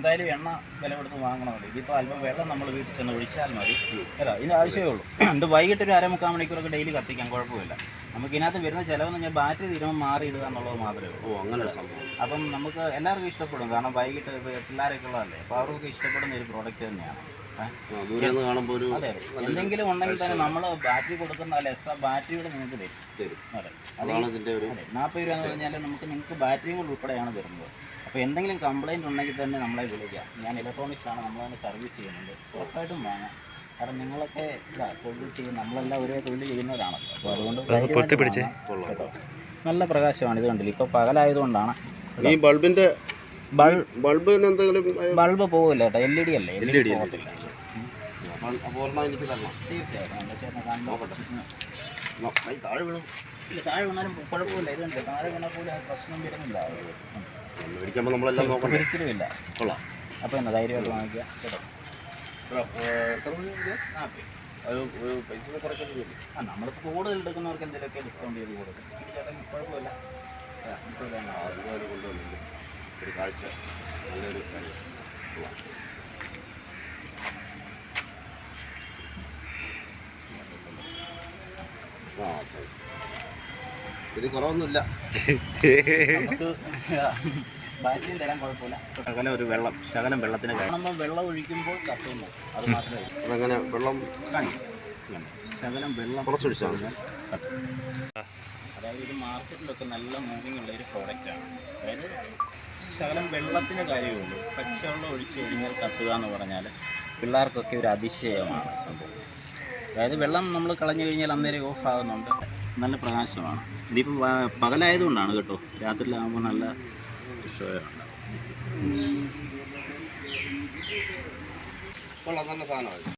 എന്തായാലും എണ്ണ വില കൊടുത്ത് വാങ്ങണമല്ലോ. ഇതിപ്പോൾ അല്പം വെള്ളം നമ്മൾ വീട്ടിൽ ചെന്ന് ഒഴിച്ചാൽ മതി. അല്ല? ഇതിന് ആവശ്യമേ ഉള്ളൂ. ഇത് വൈകിട്ട് ഒരു അരമുക്കാൽ മണിക്കൂറൊക്കെ ഡെയിലി കത്തിക്കാൻ കുഴപ്പമില്ല. നമുക്ക് ഇതിനകത്ത് വരുന്ന ചിലവെന്ന് പറഞ്ഞാൽ ബാറ്ററി തീരുമ്പോൾ മാറിയിടുക എന്നുള്ളത് മാത്രമേ ഉള്ളൂ. ഓ അങ്ങനെ ഒരു സംഭവം. അപ്പം നമുക്ക് എല്ലാവർക്കും ഇഷ്ടപ്പെടും. കാരണം വൈകിട്ട് പിള്ളേരൊക്കെ ഉള്ളതല്ലേ? അപ്പോൾ അവർക്കൊക്കെ ഇഷ്ടപ്പെടുന്ന ഒരു പ്രോഡക്റ്റ് തന്നെയാണ്. അതെ എന്തെങ്കിലും ഉണ്ടെങ്കിൽ തന്നെ നമ്മൾ ബാറ്ററി കൊടുക്കുന്ന അല്ല എക്സ്ട്രാ ബാറ്ററിയുടെ നിങ്ങൾക്ക് തരും. അതെ. അതാണ് ഇതിന്റെ ഒരു അതെ നാൽപ്പത് രൂപ എന്ന് പറഞ്ഞാൽ നമുക്ക് നിങ്ങൾക്ക് ബാറ്ററിയും കൂടെ ഉൾപ്പെടെയാണ് തരുന്നത്. അപ്പോൾ എന്തെങ്കിലും കംപ്ലൈന്റ് ഉണ്ടെങ്കിൽ തന്നെ നമ്മളെ വിളിക്കാം. ഞാൻ ഇലക്ട്രോണിക്സ് ആണ് നമ്മൾ നമ്മളതിന് സർവീസ് ചെയ്യുന്നുണ്ട്. ഉറപ്പായിട്ടും വാങ്ങാം. കാരണം നിങ്ങളൊക്കെ ഇതാ തൊഴിൽ ചെയ്യും നമ്മളെല്ലാം ഒരേ തൊഴിൽ ചെയ്യുന്നവരാണല്ലോ. അപ്പോൾ അതുകൊണ്ട് നല്ല പ്രകാശമാണ് ഇത് കണ്ടില്ല? ഇപ്പോൾ പകലായതുകൊണ്ടാണ്. ഈ ബൾബിന്റെ ബൾബ് എന്തെങ്കിലും ബൾബ് പോകില്ല കേട്ടോ. എൽ ഇ ഡി അല്ലേ? എൽ ഇ ഡി പോകത്തില്ല. അപ്പോൾ ഒരെണ്ണം എനിക്ക് തരണം. തീർച്ചയായിട്ടും. താഴെ വീണു. ഇല്ല താഴെ വീണാലും കുഴപ്പമില്ല. ഇതുണ്ട് താഴെ വീണാൽ പോലും പ്രശ്നം വരുന്നില്ല. മേടിക്കുമ്പോൾ നമ്മളെല്ലാം നോക്കണ്ടേ? ഒരിക്കലും ഇല്ല കൊള്ളാം. അപ്പോൾ എന്നാ ധൈര്യമായിട്ട് വാങ്ങിക്കുക. കേട്ടോ. ഒരു പൈസ കുറയ്ക്കാൻ ആ നമ്മളിപ്പോൾ കൂടുതൽ എടുക്കുന്നവർക്ക് എന്തെങ്കിലുമൊക്കെ ഡിസ്കൗണ്ട് ചെയ്ത് കൊടുക്കും. ചേട്ടൻ കുഴപ്പമില്ല. അതുപോലെ കൊണ്ടുവന്നില്ല ഒരു കാഴ്ച. നല്ലൊരു കാര്യം കൊള്ളാം. ആ ഓക്കെ ഇത് കുറവൊന്നുമില്ല. തരാൻ കുഴപ്പമില്ല. ശകലം ഒരു വെള്ളം ശകലം വെള്ളത്തിന് വെള്ളം ഒഴിക്കുമ്പോൾ കത്തുന്നു അത് മാത്രമേ. അതങ്ങനെ വെള്ളം ശകലം വെള്ളം കുറച്ചൊഴിച്ചാൽ അതായത് ഇത് മാർക്കറ്റിലൊക്കെ നല്ല മൂവിങ് ഉള്ള ഒരു പ്രോഡക്റ്റാണ് അതായത് ശകലം വെള്ളത്തിന് കാര്യമുള്ളൂ. പച്ചവെള്ളം ഒഴിച്ച് കഴിഞ്ഞാൽ കത്തുക എന്ന് പറഞ്ഞാൽ പിള്ളേർക്കൊക്കെ ഒരു അതിശയമാണ് സംഭവം. അതായത് വെള്ളം നമ്മൾ കളഞ്ഞു കഴിഞ്ഞാൽ അന്നേരം ഓഫ് ആകുന്നുണ്ട് നല്ല പ്രകാശമാണ്. ഇതിപ്പോൾ പകലായതുകൊണ്ടാണ് കേട്ടോ. രാത്രിയിലാകുമ്പോൾ നല്ല വിഷയമാണ് കൊള്ളാം നല്ല സാധനമാണ്